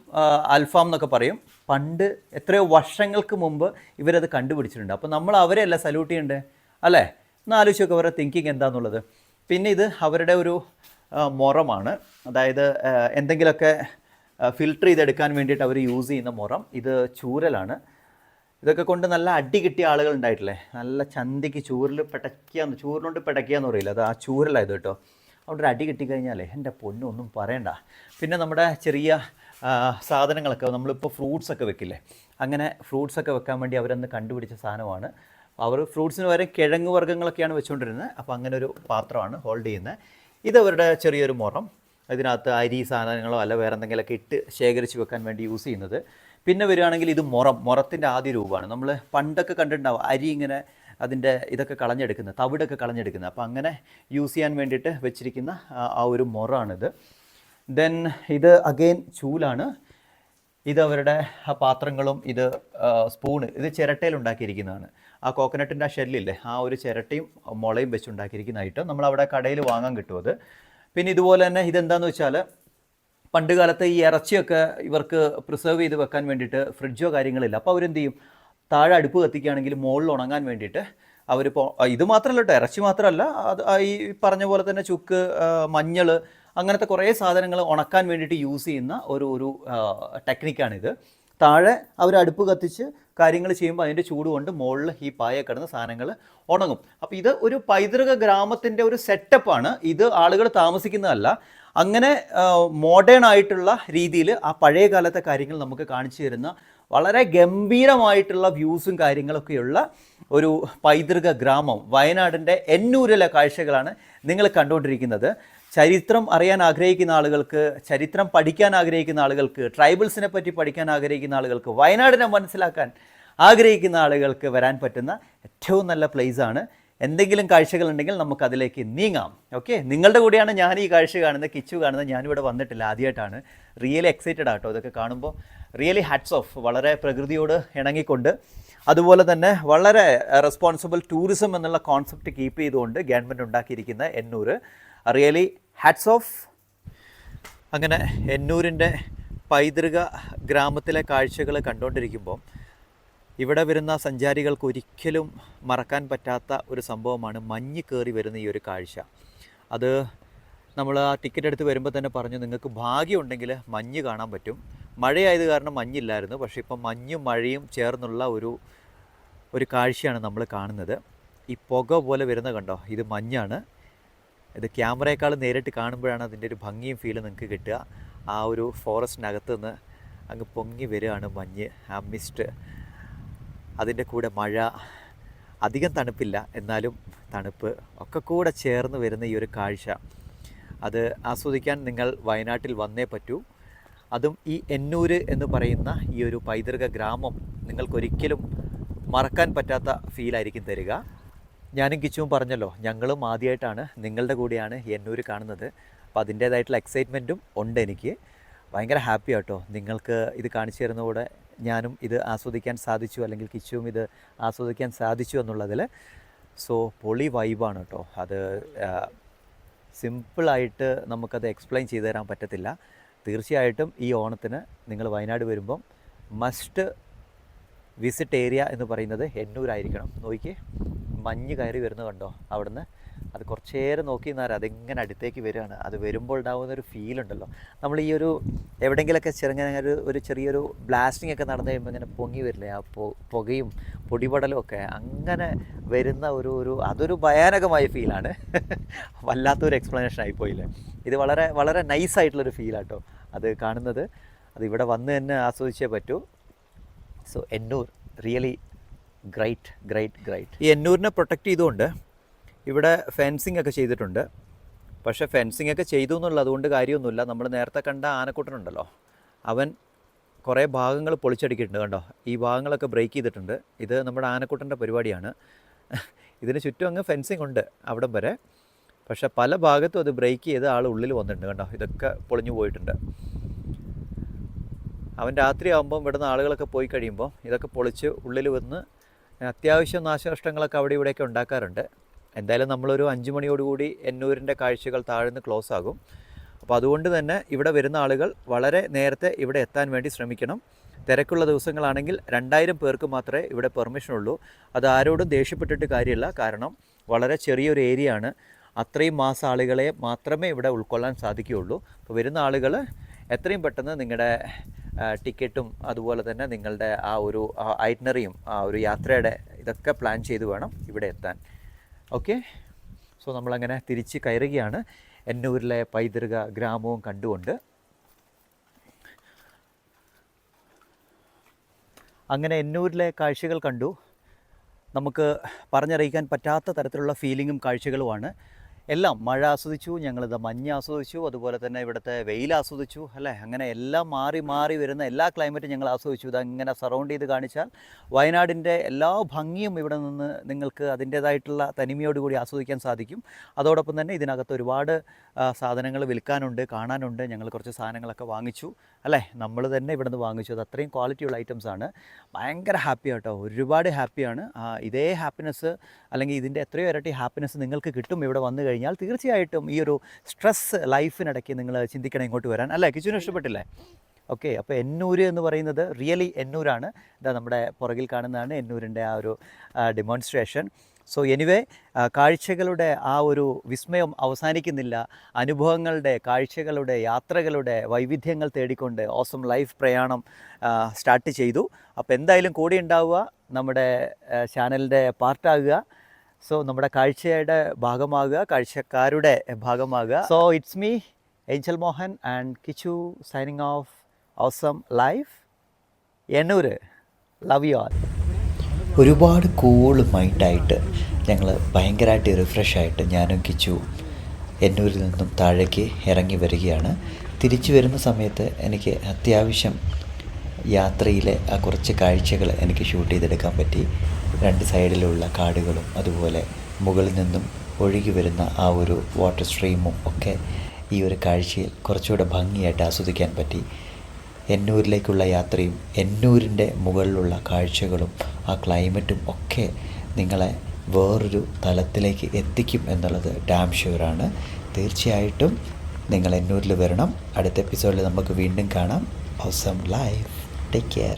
അൽഫാം എന്നൊക്കെ പറയും. പണ്ട് എത്രയോ വർഷങ്ങൾക്ക് മുമ്പ് ഇവരത് കണ്ടുപിടിച്ചിട്ടുണ്ട്. അപ്പോൾ നമ്മൾ അവരെയല്ല സല്യൂട്ട് ചെയ്യണ്ടേ? അല്ലേ? നോക്കുക അവരുടെ തിങ്കിങ് എന്താണെന്നുള്ളത് പിന്നെ ഇത് അവരുടെ ഒരു മുറമാണ്. അതായത് എന്തെങ്കിലുമൊക്കെ ഫിൽട്ടർ ചെയ്തെടുക്കാൻ വേണ്ടിയിട്ട് അവർ യൂസ് ചെയ്യുന്ന മുറം ഇത് ചൂരലാണ്. ഇതൊക്കെ കൊണ്ട് നല്ല അടി കിട്ടിയ ആളുകൾ ഉണ്ടായിട്ടില്ലേ? നല്ല ചന്തിക്ക് ചൂരിൽ പെടക്കിയാന്ന് ചൂരിലുകൊണ്ട് പെടക്കിയാന്ന് പറയില്ല? അത് ആ ചൂരലായത് കേട്ടോ. അവിടെ ഒരു അടി കിട്ടിക്കഴിഞ്ഞാലേ എന്റെ പൊന്നൊന്നും പറയണ്ട. പിന്നെ നമ്മുടെ ചെറിയ സാധനങ്ങളൊക്കെ നമ്മളിപ്പോൾ ഫ്രൂട്ട്സ് ഒക്കെ വെക്കില്ലേ അങ്ങനെ ഫ്രൂട്ട്സ് ഒക്കെ വെക്കാൻ വേണ്ടി അവരന്ന് കണ്ടുപിടിച്ച സാധനമാണ്. അവർ ഫ്രൂട്ട്സിന് വരെ കിഴങ്ങ് വർഗങ്ങളൊക്കെയാണ് വെച്ചുകൊണ്ടിരുന്നത് അപ്പോൾ അങ്ങനെ ഒരു പാത്രമാണ് ഹോൾഡ് ചെയ്യുന്നത്. ഇത് അവരുടെ ചെറിയൊരു മുറം. ഇതിനകത്ത് അരി സാധനങ്ങളോ അല്ല വേറെ എന്തെങ്കിലുമൊക്കെ ഇട്ട് ശേഖരിച്ച് വെക്കാൻ വേണ്ടി യൂസ് ചെയ്യുന്നത്. പിന്നെ വരികയാണെങ്കിൽ ഇത് മുറം. മുറത്തിന്റെ ആദ്യ രൂപമാണ്. നമ്മൾ പണ്ടൊക്കെ കണ്ടിട്ടുണ്ടാവും അരി ഇങ്ങനെ അതിന്റെ ഇതൊക്കെ കളഞ്ഞെടുക്കുന്നത് തവിടൊക്കെ കളഞ്ഞെടുക്കുന്നത്. അപ്പോൾ അങ്ങനെ യൂസ് ചെയ്യാൻ വേണ്ടിയിട്ട് വെച്ചിരിക്കുന്ന ആ- ഒരു മൊറാണിത്. ദെൻ ഇത് അഗെയിൻ ചൂലാണ്. ഇത് അവരുടെ പാത്രങ്ങളും ഇത് സ്പൂണ് ഇത് ചിരട്ടയിൽ ഉണ്ടാക്കിയിരിക്കുന്നതാണ്. ആ കോക്കനട്ടിന്റെ ആ ഷെല്ലില്ലേ ആ ഒരു ചിരട്ടയും മുളയും വെച്ച് ഉണ്ടാക്കിയിരിക്കുന്ന ഐറ്റം നമ്മൾ അവിടെ കടയിൽ വാങ്ങാൻ കിട്ടും അത്. പിന്നെ ഇതുപോലെ തന്നെ ഇതെന്താന്ന് വെച്ചാൽ പണ്ട് കാലത്ത് ഈ ഇറച്ചിയൊക്കെ ഇവർക്ക് പ്രിസർവ് ചെയ്ത് വെക്കാൻ വേണ്ടിയിട്ട് ഫ്രിഡ്ജോ കാര്യങ്ങളില്ല. അപ്പോൾ അവരെന്ത് ചെയ്യും? താഴെ അടുപ്പ് കത്തിക്കുകയാണെങ്കിൽ മുകളിൽ ഉണങ്ങാൻ വേണ്ടിയിട്ട് അവരിപ്പോൾ ഇത് മാത്രമല്ല കേട്ടോ ഇറച്ചി മാത്രമല്ല അത് ഈ പറഞ്ഞ പോലെ തന്നെ ചുക്ക് മഞ്ഞൾ അങ്ങനത്തെ കുറേ സാധനങ്ങൾ ഉണക്കാൻ വേണ്ടിയിട്ട് യൂസ് ചെയ്യുന്ന ഒരു ഒരു ടെക്നിക്കാണിത്. താഴെ അവർ അടുപ്പ് കത്തിച്ച് കാര്യങ്ങൾ ചെയ്യുമ്പോൾ അതിന്റെ ചൂട് കൊണ്ട് മുകളിൽ ഈ പായ കിടന്ന സാധനങ്ങൾ ഉണങ്ങും. അപ്പോൾ ഇത് ഒരു പൈതൃക ഗ്രാമത്തിന്റെ ഒരു സെറ്റപ്പാണ് ഇത് ആളുകൾ താമസിക്കുന്നതല്ല. അങ്ങനെ മോഡേൺ ആയിട്ടുള്ള രീതിയിൽ ആ പഴയ കാലത്തെ കാര്യങ്ങൾ നമുക്ക് കാണിച്ചു തരുന്ന വളരെ ഗംഭീരമായിട്ടുള്ള വ്യൂസും കാര്യങ്ങളൊക്കെയുള്ള ഒരു പൈതൃക ഗ്രാമം വയനാടിന്റെ എന്നൂരിലെ കാഴ്ചകളാണ് നിങ്ങൾ കണ്ടുകൊണ്ടിരിക്കുന്നത്. ചരിത്രം അറിയാൻ ആഗ്രഹിക്കുന്ന ആളുകൾക്ക് ചരിത്രം പഠിക്കാൻ ആഗ്രഹിക്കുന്ന ആളുകൾക്ക് ട്രൈബൽസിനെ പറ്റി പഠിക്കാൻ ആഗ്രഹിക്കുന്ന ആളുകൾക്ക് വയനാടിനെ മനസ്സിലാക്കാൻ ആഗ്രഹിക്കുന്ന ആളുകൾക്ക് വരാൻ പറ്റുന്ന ഏറ്റവും നല്ല പ്ലേസാണ് എന്തെങ്കിലും കാഴ്ചകളുണ്ടെങ്കിൽ നമുക്ക് അതിലേക്ക് നീങ്ങാം. ഓക്കെ നിങ്ങളുടെ കൂടെയാണ് ഞാൻ ഈ കാഴ്ച കാണുന്നത് കിച്ചു കാണുന്നത് ഞാനിവിടെ വന്നിട്ടില്ല ആദ്യമായിട്ടാണ് റിയലി എക്സൈറ്റഡ് ആട്ടോ ഇതൊക്കെ കാണുമ്പോൾ റിയലി ഹാറ്റ്സ് ഓഫ് വളരെ പ്രകൃതിയോട് ഇണങ്ങിക്കൊണ്ട്. അതുപോലെ തന്നെ വളരെ റെസ്പോൺസിബിൾ ടൂറിസം എന്നുള്ള കോൺസെപ്റ്റ് കീപ്പ് ചെയ്തുകൊണ്ട് ഗവൺമെന്റ് ഉണ്ടാക്കിയിരിക്കുന്ന എന്നൂർ റിയലി ഹാറ്റ്സ് ഓഫ് അങ്ങനെ എന്നൂരിന്റെ പൈതൃക ഗ്രാമത്തിലെ കാഴ്ചകൾ കണ്ടുകൊണ്ടിരിക്കുമ്പോൾ ഇവിടെ വരുന്ന സഞ്ചാരികൾക്ക് ഒരിക്കലും മറക്കാൻ പറ്റാത്ത ഒരു സംഭവമാണ് മഞ്ഞ് കയറി വരുന്ന ഈ ഒരു കാഴ്ച. അത് നമ്മൾ ആ ടിക്കറ്റ് എടുത്ത് വരുമ്പോൾ തന്നെ പറഞ്ഞു നിങ്ങൾക്ക് ഭാഗ്യമുണ്ടെങ്കിൽ മഞ്ഞ് കാണാൻ പറ്റും. മഴയായത് കാരണം മഞ്ഞില്ലായിരുന്നു പക്ഷേ ഇപ്പം മഞ്ഞും മഴയും ചേർന്നുള്ള ഒരു ഒരു കാഴ്ചയാണ് നമ്മൾ കാണുന്നത്. ഈ പുക പോലെ വരുന്ന കണ്ടോ? ഇത് മഞ്ഞാണ്. ഇത് ക്യാമറയേക്കാൾ നേരിട്ട് കാണുമ്പോഴാണ് അതിന്റെ ഒരു ഭംഗിയും ഫീലും നിങ്ങൾക്ക് കിട്ടുക. ആ ഒരു ഫോറസ്റ്റിനകത്ത് നിന്ന് അങ്ങ് പൊങ്ങി വരികയാണ് മഞ്ഞ്. ആ മിസ്റ്റ് അതിന്റെ കൂടെ മഴ അധികം തണുപ്പില്ല. എന്നാലും തണുപ്പ് ഒക്കെ കൂടെ ചേർന്ന് വരുന്ന ഈ ഒരു കാഴ്ച അത് ആസ്വദിക്കാൻ നിങ്ങൾ വയനാട്ടിൽ വന്നേ പറ്റൂ. അതും ഈ എന്നൂര് എന്ന് പറയുന്ന ഈ ഒരു പൈതൃക ഗ്രാമം നിങ്ങൾക്കൊരിക്കലും മറക്കാൻ പറ്റാത്ത ഫീലായിരിക്കും തരിക. ഞാനും കിച്ചുവും പറഞ്ഞല്ലോ ഞങ്ങളും ആദ്യമായിട്ടാണ് നിങ്ങളുടെ കൂടെയാണ് എന്നൂര് കാണുന്നത്. അപ്പോൾ അതിന്റേതായിട്ടുള്ള എക്സൈറ്റ്മെന്റും ഉണ്ട് എനിക്ക്. ഭയങ്കര ഹാപ്പി ആട്ടോ. നിങ്ങൾക്ക് ഇത് കാണിച്ചു തരുന്നതോടെ ഞാനും ഇത് ആസ്വദിക്കാൻ സാധിച്ചു അല്ലെങ്കിൽ കിച്ചുവും ഇത് ആസ്വദിക്കാൻ സാധിച്ചു എന്നുള്ളതിൽ സോ പൊളി വൈബാണ് കേട്ടോ അത് സിമ്പിളായിട്ട് നമുക്കത് എക്സ്പ്ലെയിൻ ചെയ്തു തരാൻ പറ്റത്തില്ല. തീർച്ചയായിട്ടും ഈ ഓണത്തിന് നിങ്ങൾ വയനാട് വരുമ്പം മസ്റ്റ് വിസിറ്റ് ഏരിയ എന്ന് പറയുന്നത് എന്നൂരായിരിക്കണം നോക്കി മഞ്ഞ് കയറി വരുന്നത് കണ്ടോ? അവിടുന്ന് അത് കുറച്ച് നേരം നോക്കി നിന്നാൽ അതെങ്ങനെ അടുത്തേക്ക് വരികയാണ്. അത് വരുമ്പോൾ ഉണ്ടാകുന്ന ഒരു ഫീൽ ഉണ്ടല്ലോ. നമ്മൾ ഈ ഒരു എവിടെയെങ്കിലൊക്കെ ചെറുങ്ങനെ ഒരു ഒരു ചെറിയൊരു ബ്ലാസ്റ്റിംഗ് ഒക്കെ നടന്നു കഴിയുമ്പോൾ ഇങ്ങനെ പൊങ്ങി വരില്ലേ? ആ പുകയും പൊടിപടലും ഒക്കെ അങ്ങനെ വരുന്ന ഒരു ഒരു അതൊരു ഭയാനകമായ ഫീലാണ് *laughs* വല്ലാത്തൊരു എക്സ്പ്ലനേഷൻ ആയിപ്പോയില്ലേ ഇത് വളരെ വളരെ നൈസായിട്ടുള്ളൊരു ഫീലാട്ടോ അത് കാണുന്നത്. അത് ഇവിടെ വന്ന് തന്നെ ആസ്വദിച്ചേ പറ്റൂ. So En Ooru really great great great ഈ എന്നൂരിനെ പ്രൊട്ടക്റ്റ് ചെയ്തുകൊണ്ട് ഇവിടെ ഫെൻസിംഗ് ഒക്കെ ചെയ്തിട്ടുണ്ട്. പക്ഷേ ഫെൻസിംഗ് ഒക്കെ ചെയ്തു എന്നുള്ളത് അതുകൊണ്ട് കാര്യമൊന്നുമില്ല. നമ്മൾ നേരത്തെ കണ്ട ആനക്കൂട്ടനുണ്ടല്ലോ. അവൻ കുറേ ഭാഗങ്ങൾ പൊളിച്ചടിക്കിയിട്ടുണ്ട് കണ്ടോ? ഈ ഭാഗങ്ങളൊക്കെ ബ്രേക്ക് ചെയ്തിട്ടുണ്ട്. ഇത് നമ്മുടെ ആനക്കൂട്ടന്റെ പരിപാടിയാണ്. ഇതിന് ചുറ്റും അങ്ങ് ഫെൻസിങ് ഉണ്ട് അവിടം വരെ. പക്ഷേ പല ഭാഗത്തും അത് ബ്രേക്ക് ചെയ്ത് ആൾ ഉള്ളിൽ വന്നിട്ടുണ്ട് കണ്ടോ? ഇതൊക്കെ പൊളിഞ്ഞു പോയിട്ടുണ്ട്. അവൻ രാത്രി ആകുമ്പം ഇവിടുന്ന് ആളുകളൊക്കെ പോയി കഴിയുമ്പോൾ ഇതൊക്കെ പൊളിച്ച് ഉള്ളിൽ വന്ന് അത്യാവശ്യം നാശനഷ്ടങ്ങളൊക്കെ അവിടെ ഇവിടെയൊക്കെ ഉണ്ടാക്കാറുണ്ട്. എന്തായാലും നമ്മളൊരു അഞ്ച് മണിയോടുകൂടി എന്നൂരിന്റെ കാഴ്ചകൾ താഴ്ന്ന് ക്ലോസ് ആകും. അപ്പോൾ അതുകൊണ്ട് തന്നെ ഇവിടെ വരുന്ന ആളുകൾ വളരെ നേരത്തെ ഇവിടെ എത്താൻ വേണ്ടി ശ്രമിക്കണം. തിരക്കുള്ള ദിവസങ്ങളാണെങ്കിൽ രണ്ടായിരം പേർക്ക് മാത്രമേ ഇവിടെ പെർമിഷൻ ഉള്ളൂ. അത് ആരോടും ദേഷ്യപ്പെട്ടിട്ട് കാര്യമില്ല. കാരണം വളരെ ചെറിയൊരു ഏരിയ ആണ്. അത്രയും മാസ ആളുകളെ മാത്രമേ ഇവിടെ ഉൾക്കൊള്ളാൻ സാധിക്കുകയുള്ളൂ. അപ്പോൾ വരുന്ന ആളുകൾ എത്രയും പെട്ടെന്ന് നിങ്ങളുടെ ടിക്കറ്റും അതുപോലെ തന്നെ നിങ്ങളുടെ ആ ഒരു ഐറ്റ്നറിയും ആ ഒരു യാത്രയുടെ ഇതൊക്കെ പ്ലാൻ ചെയ്ത് വേണം ഇവിടെ എത്താൻ. ഓക്കെ. സോ നമ്മളങ്ങനെ തിരിച്ച് കയറുകയാണ്. എന്നൂരിലെ പൈതൃക ഗ്രാമവും കണ്ടുകൊണ്ട്. അങ്ങനെ എന്നൂരിലെ കാഴ്ചകൾ കണ്ടു. നമുക്ക് പറഞ്ഞറിയിക്കാൻ പറ്റാത്ത തരത്തിലുള്ള ഫീലിങ്ങും കാഴ്ചകളുമാണ്. എല്ലാം മഴ ആസ്വദിച്ചു ഞങ്ങളിത് മഞ്ഞ് ആസ്വദിച്ചു അതുപോലെ തന്നെ ഇവിടുത്തെ വെയിൽ ആസ്വദിച്ചു അല്ലേ? അങ്ങനെ എല്ലാം മാറി മാറി വരുന്ന എല്ലാ ക്ലൈമറ്റും ഞങ്ങൾ ആസ്വദിച്ചു. ഇതങ്ങനെ സറൗണ്ട് ചെയ്ത് കാണിച്ചാൽ വയനാടിന്റെ എല്ലാ ഭംഗിയും ഇവിടെ നിന്ന് നിങ്ങൾക്ക് അതിന്റേതായിട്ടുള്ള തനിമയോടുകൂടി ആസ്വദിക്കാൻ സാധിക്കും. അതോടൊപ്പം തന്നെ ഇതിനകത്ത് ഒരുപാട് സാധനങ്ങൾ വിൽക്കാനുണ്ട് കാണാനുണ്ട്. ഞങ്ങൾ കുറച്ച് സാധനങ്ങളൊക്കെ വാങ്ങിച്ചു അല്ലേ? നമ്മൾ തന്നെ ഇവിടെ നിന്ന് വാങ്ങിച്ചു. അത് അത്രയും ക്വാളിറ്റിയുള്ള ഐറ്റംസ് ആണ്. ഭയങ്കര ഹാപ്പി കേട്ടോ ഒരുപാട് ഹാപ്പിയാണ് ഇതേ ഹാപ്പിനെസ് അല്ലെങ്കിൽ ഇതിന്റെ എത്രയോ ഇരട്ടി ഹാപ്പിനെസ് നിങ്ങൾക്ക് കിട്ടും ഇവിടെ വന്നു കഴിഞ്ഞാൽ തീർച്ചയായിട്ടും ഈ ഒരു സ്ട്രെസ് ലൈഫിനിടയ്ക്ക് നിങ്ങൾ ചിന്തിക്കണം ഇങ്ങോട്ട് വരാൻ. അല്ലേ? കിച്ചുവിന് ഇഷ്ടപ്പെട്ടില്ലേ? ഓക്കെ അപ്പോൾ എന്നൂര് എന്ന് പറയുന്നത് റിയലി എന്നൂരാണ്. ഇതാ നമ്മുടെ പുറകിൽ കാണുന്നതാണ് എന്നൂരിന്റെ ആ ഒരു ഡെമോൺസ്ട്രേഷൻ സോ എനിവേ കാഴ്ചകളുടെ ആ ഒരു വിസ്മയം അവസാനിക്കുന്നില്ല. അനുഭവങ്ങളുടെ കാഴ്ചകളുടെ യാത്രകളുടെ വൈവിധ്യങ്ങൾ തേടിക്കൊണ്ട് ഓസം ലൈഫ് പ്രയാണം സ്റ്റാർട്ട് ചെയ്തു. അപ്പോൾ എന്തായാലും കൂടെ ഉണ്ടാവുക. നമ്മുടെ ചാനലിന്റെ പാർട്ടാകുക സോ നമ്മുടെ കാഴ്ചയുടെ ഭാഗമാകുക കാഴ്ചക്കാരുടെ ഭാഗമാകുക. So it's me Angel Mohan and Kichu signing off awesome life En Ooru love you all ഒരുപാട് കൂൾ മൈൻഡായിട്ട് ഞങ്ങൾ ഭയങ്കരമായിട്ട് റിഫ്രഷ് ആയിട്ട് ഞാനും കിച്ചു എന്നൂരിൽ നിന്നും താഴേക്ക് ഇറങ്ങി വരികയാണ്. തിരിച്ചു വരുന്ന സമയത്ത് എനിക്ക് അത്യാവശ്യം യാത്രയിലെ ആ കുറച്ച് കാഴ്ചകൾ എനിക്ക് ഷൂട്ട് ചെയ്തെടുക്കാൻ പറ്റി. രണ്ട് സൈഡിലുള്ള കാടുകളും അതുപോലെ മുകളിൽ നിന്നും ഒഴുകി വരുന്ന ആ ഒരു വാട്ടർ സ്ട്രീമും ഒക്കെ ഈ ഒരു കാഴ്ചയിൽ കുറച്ചുകൂടെ ഭംഗിയായിട്ട് ആസ്വദിക്കാൻ പറ്റി. എന്നൂരിലേക്കുള്ള യാത്രയും എന്നൂരിന്റെ മുകളിലുള്ള കാഴ്ചകളും ആ ക്ലൈമറ്റും ഒക്കെ നിങ്ങളെ വേറൊരു തലത്തിലേക്ക് എത്തിക്കും എന്നുള്ളത് ഡാം ഷുവറാണ് തീർച്ചയായിട്ടും നിങ്ങൾ എന്നൂരിൽ വരണം. അടുത്ത എപ്പിസോഡിൽ നമുക്ക് വീണ്ടും കാണാം. ഹൗസം ലൈഫ് ടേക്ക് കെയർ